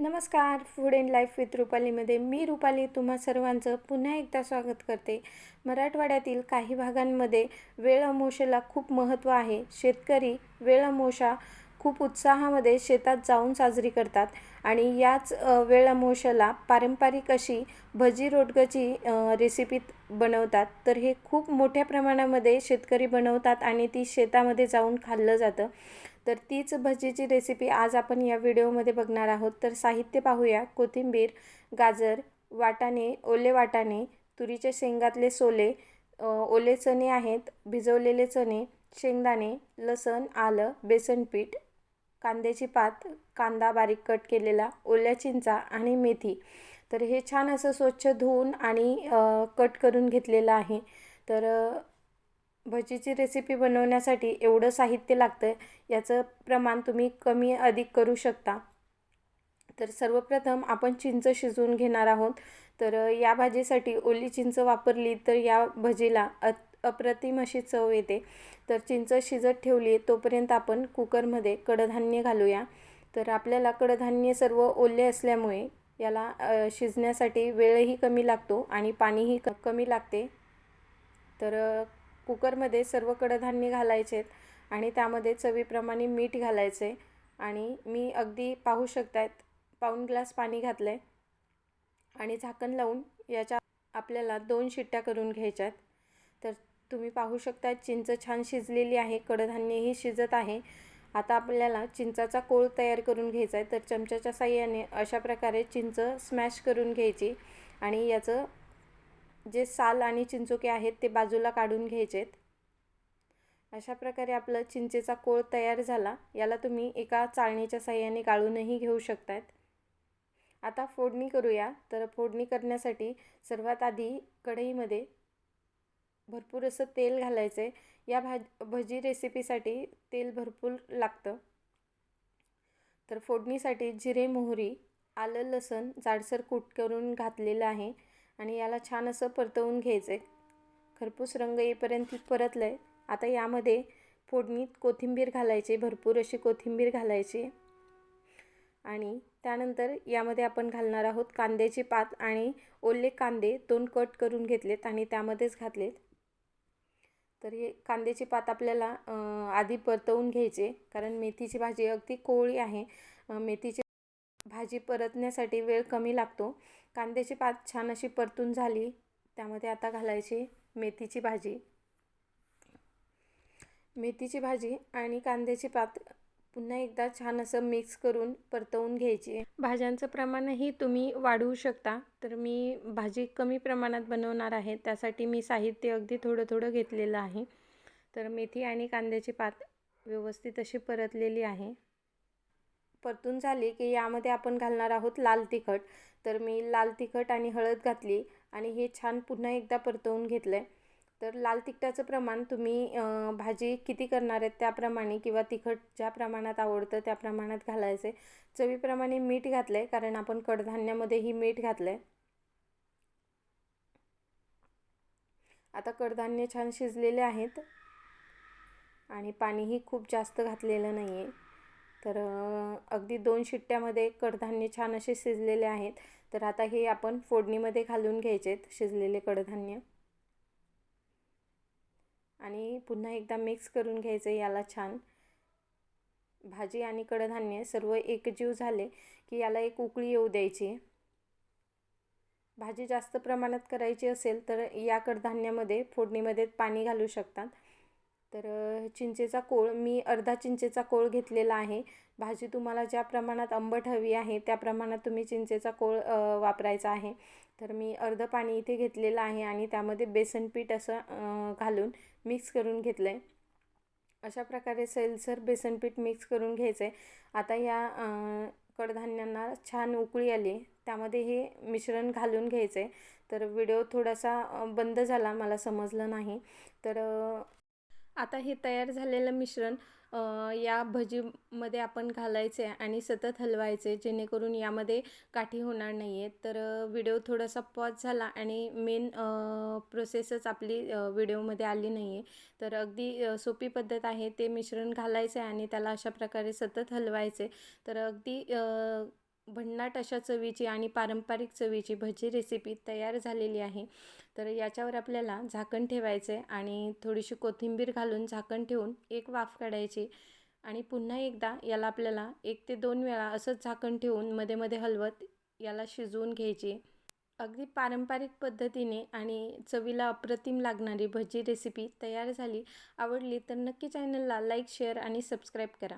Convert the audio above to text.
नमस्कार food and life with रुपालीमध्ये मी रुपाली तुम्हा सर्वांचं पुन्हा एकदा स्वागत करते. मराठवाड्यातील काही भागांमध्ये वेळ अमोशेला खूप महत्त्व आहे. शेतकरी वेळ अमोशा खूप उत्साहामध्ये शेतात जाऊन साजरी करतात आणि याच वेळ अमोशाला पारंपरिक अशी भजी रोटगची रेसिपी बनवतात. तर हे खूप मोठ्या प्रमाणामध्ये शेतकरी बनवतात आणि ती शेतामध्ये जाऊन खाल्लं जातं. तर तीच भजीची रेसिपी आज आपण या व्हिडिओमध्ये बघणार आहोत. तर साहित्य पाहूया. कोथिंबीर गाजर वाटाणे ओले वाटाणे तुरीच्या शेंगातले सोले ओले चणे आहेत भिजवलेले चणे शेंगदाणे लसण आलं बेसन पीठ कांद्याची पात कांदा बारीक कट केलेला ओल्या चिंचा आणि मेथी. तर हे छान असं स्वच्छ धुवून आणि कट करून घेतलेलं आहे. तर भजीची रेसिपी बनवण्यासाठी एवढं साहित्य लागतं याचं प्रमाण तुम्ही कमी अधिक करू शकता. तर सर्वप्रथम आपण चिंच शिजवून घेणार आहोत. तर या भाजीसाठी ओली चिंच वापरली तर या भजीला अ अप्रतिम अशी चव येते. तर चिंच शिजत ठेवली तोपर्यंत आपण कुकरमध्ये कडधान्य घालूया. तर आपल्याला कडधान्य सर्व ओले असल्यामुळे याला शिजण्यासाठी वेळही कमी लागतो आणि पाणीही क कमी लागते. तर कुकरमध्ये सर्व कडधान्य घालायचे आहेत आणि त्यामध्ये चवीप्रमाणे मीठ घालायचे आणि मी अगदी पाहू शकतायत पाऊण ग्लास पाणी घातलं आहे आणि झाकण लावून याच्या आपल्याला दोन शिट्ट्या करून घ्यायच्या आहेत. तर तुम्ही पाहू शकता चिंच छान शिजलेली आहे कडधान्यही शिजत आहे. आता आपल्याला चिंचाचा कोळ तयार करून घ्यायचा आहे. तर चमच्याच्या साह्याने अशा प्रकारे चिंच स्मॅश करून घ्यायची आणि याचं जे साल आणि चिंचोके आहेत ते बाजूला काढून घ्यायचेत. अशा प्रकारे आपलं चिंचेचा कोळ तयार झाला. याला तुम्ही एका चाळणीच्या साह्याने गाळूनही घेऊ शकतात आता फोडणी करूया. तर फोडणी करण्यासाठी सर्वात आधी कढईमध्ये भरपूर असं तेल घालायचं आहे या भाज भजी रेसिपीसाठी तेल भरपूर लागतं. तर फोडणीसाठी जिरे मोहरी आलं लसण जाडसर कूट करून घातलेलं आहे. आणि याला छान असं परतवून घ्यायचं आहे खरपूस रंग येईपर्यंत परतलं आहे आता यामध्ये फोडणीत कोथिंबीर घालायची भरपूर अशी कोथिंबीर घालायची. आणि त्यानंतर यामध्ये आपण घालणार आहोत कांद्याची पात आणि ओले कांदे दोन कट करून घेतलेत आणि त्यामध्येच घातलेत. तर हे कांद्याची पात आपल्याला आधी परतवून घ्यायचे. कारण मेथीची भाजी अगदी कोवळी आहे. मेथीची भाजी परतण्यासाठी वेळ कमी लागतो. कांद्याची पात छान अशी परतून झाली त्यामध्ये आता घालायची मेथीची भाजी. मेथीची भाजी आणि कांद्याची पात पुन्हा एकदा छान असं मिक्स करून परतवून घ्यायची. भाज्यांचं प्रमाणही तुम्ही वाढवू शकता. तर मी भाजी कमी प्रमाणात बनवणार आहे त्यासाठी मी साहित्य अगदी थोडं थोडं घेतलेलं आहे. तर मेथी आणि कांद्याची पात व्यवस्थित अशी परतलेली आहे. परतून झाली की यामध्ये आपण घालणार आहोत लाल तिखट. तर मी लाल तिखट आणि हळद घातली आणि हे छान पुन्हा एकदा परतवून घेतलं आहे तर लाल तिखटाचं प्रमाण तुम्ही भाजी किती करणार आहेत त्याप्रमाणे किंवा तिखट ज्या प्रमाणात आवडतं त्या प्रमाणात घालायचं आहे चवीप्रमाणे मीठ घातलं आहे कारण आपण कडधान्यामध्येही मीठ घातलं आहे आता कडधान्य छान शिजलेले आहेत आणि पाणीही खूप जास्त घातलेलं नाही आहे तर अगदी दोन शिट्ट्यामध्ये कडधान्य छान असे शिजलेले आहेत. तर आता हे आपण फोडणीमध्ये घालून घ्यायचे आहेत शिजलेले कडधान्य. आणि पुन्हा एकदा मिक्स करून घ्यायचं याला छान. भाजी आणि कडधान्य सर्व एकजीव झाले की याला एक उकळी येऊ द्यायची. भाजी जास्त प्रमाणात करायची असेल तर या कडधान्यामध्ये फोडणीमध्ये पाणी घालू शकतात. तर चिंचेचा कोळ मी अर्धा चिंचेचा कोळ घेतलेला आहे. भाजी तुम्हाला ज्या प्रमाणात आंबट हवी आहे त्या प्रमाणात तुम्ही चिंचेचा कोळ वापरायचा आहे. तर मी अर्धं पाणी इथे घेतलेलं आहे आणि त्यामध्ये बेसन पीठ असं घालून मिक्स करून घेतलं आहे अशा प्रकारे सैलसर बेसन पीठ मिक्स करून घ्यायचं आहे आता या कडधान्यांना छान उकळी आली त्यामध्ये हे मिश्रण घालून घ्यायचं आहे तर व्हिडिओ थोडासा बंद झाला मला समजलं नाही. तर आता हे तयार झालेलं मिश्रण या भजीमध्ये आपण घालायचे आणि सतत हलवायचे जेणेकरून यामध्ये काठी होणार नाही आहेत तर व्हिडिओ थोडासा पॉज झाला आणि मेन प्रोसेसच आपली व्हिडिओमध्ये आली नाही आहे तर अगदी सोपी पद्धत आहे ते मिश्रण घालायचे आणि त्याला अशा प्रकारे सतत हलवायचे. तर अगदी भन्नाट अशा चवीची आणि पारंपरिक चवीची भजी रेसिपी तयार झालेली आहे. तर याच्यावर आपल्याला झाकण ठेवायचं आहे आणि थोडीशी कोथिंबीर घालून झाकण ठेवून एक वाफ काढायची आणि पुन्हा एकदा याला आपल्याला एक ते दोन वेळा असंच झाकण ठेवून मध्ये मध्ये हलवत याला शिजवून घ्यायची. अगदी पारंपरिक पद्धतीने आणि चवीला अप्रतिम लागणारी भजी रेसिपी तयार झाली. आवडली तर नक्की चॅनलला लाईक शेअर आणि सबस्क्राईब करा.